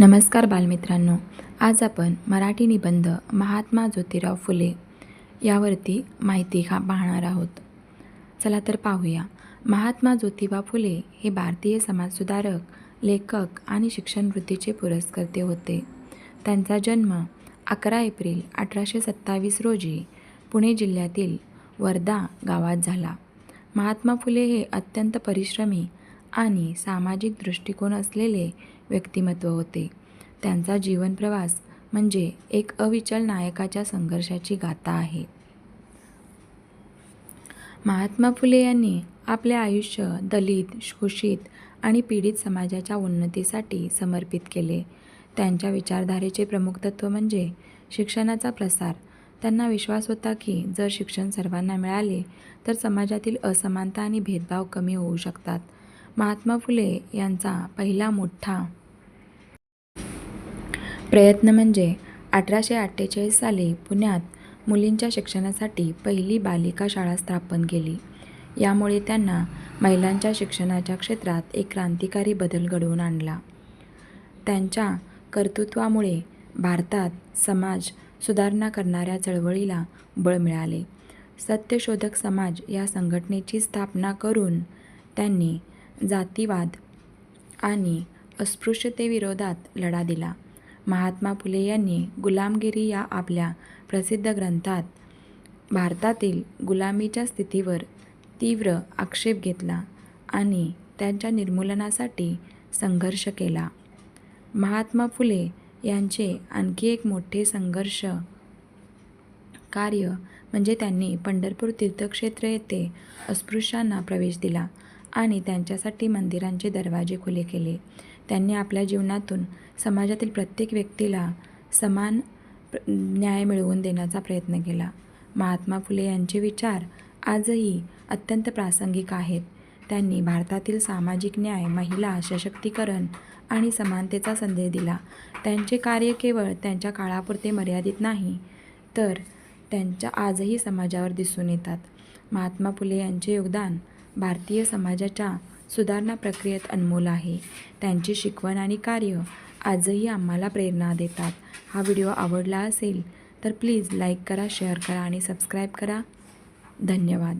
नमस्कार बालमित्रांनो. आज आपण मराठी निबंध महात्मा ज्योतिराव फुले यावरती माहिती हा पाहणार आहोत. चला तर पाहूया. महात्मा ज्योतिबा फुले हे भारतीय समाजसुधारक लेखक आणि शिक्षणवृत्तीचे पुरस्कर्ते होते. त्यांचा जन्म अकरा एप्रिल अठराशे सत्तावीस रोजी पुणे जिल्ह्यातील वर्धा गावात झाला. महात्मा फुले हे अत्यंत परिश्रमी आणि सामाजिक दृष्टिकोन असलेले व्यक्तिमत्व होते. त्यांचा जीवनप्रवास म्हणजे एक अविचल नायकाच्या संघर्षाची गाथा आहे. महात्मा फुले यांनी आपले आयुष्य दलित शोषित आणि पीडित समाजाच्या उन्नतीसाठी समर्पित केले. त्यांच्या विचारधारेचे प्रमुख तत्त्व म्हणजे शिक्षणाचा प्रसार. त्यांना विश्वास होता की जर शिक्षण सर्वांना मिळाले तर समाजातील असमानता आणि भेदभाव कमी होऊ शकतात. महात्मा फुले यांचा पहिला मोठा प्रयत्न म्हणजे अठराशे अठ्ठेचाळीस साली पुण्यात मुलींच्या शिक्षणासाठी पहिली बालिका शाळा स्थापन केली. यामुळे त्यांना महिलांच्या शिक्षणाच्या क्षेत्रात एक क्रांतिकारी बदल घडवून आणला. त्यांच्या कर्तृत्वामुळे भारतात समाज सुधारणा करणाऱ्या चळवळीला बळ मिळाले. सत्यशोधक समाज या संघटनेची स्थापना करून त्यांनी जातीवाद आणि अस्पृश्यतेविरोधात लढा दिला. महात्मा फुले यांनी गुलामगिरी या आपल्या प्रसिद्ध ग्रंथात भारतातील गुलामीच्या स्थितीवर तीव्र आक्षेप घेतला आणि त्यांच्या निर्मूलनासाठी संघर्ष केला. महात्मा फुले यांचे आणखी एक मोठे संघर्ष कार्य म्हणजे त्यांनी पंढरपूर तीर्थक्षेत्र येथे अस्पृश्यांना प्रवेश दिला. आणि त्यांच्यासाठी मंदिरांचे दरवाजे खुले केले. त्यांनी आपल्या जीवनातून समाजातील प्रत्येक व्यक्तीला समान न्याय मिळवून देण्याचा प्रयत्न केला. महात्मा फुले यांचे विचार आजही अत्यंत प्रासंगिक आहेत. त्यांनी भारतातील सामाजिक न्याय महिला सशक्तीकरण आणि समानतेचा संदेश दिला. त्यांचे कार्य केवळ त्यांच्या काळापुरते मर्यादित नाही तर त्यांच्या आजही समाजावर दिसून येतात. महात्मा फुले यांचे योगदान भारतीय समाजाच्या सुधारणा प्रक्रियेत अनमोल आहे. त्यांची शिकवण आणि कार्य आजही आम्हाला प्रेरणा देतात. हा व्हिडिओ आवडला असेल तर प्लीज लाईक करा शेअर करा आणि सबस्क्राईब करा. धन्यवाद.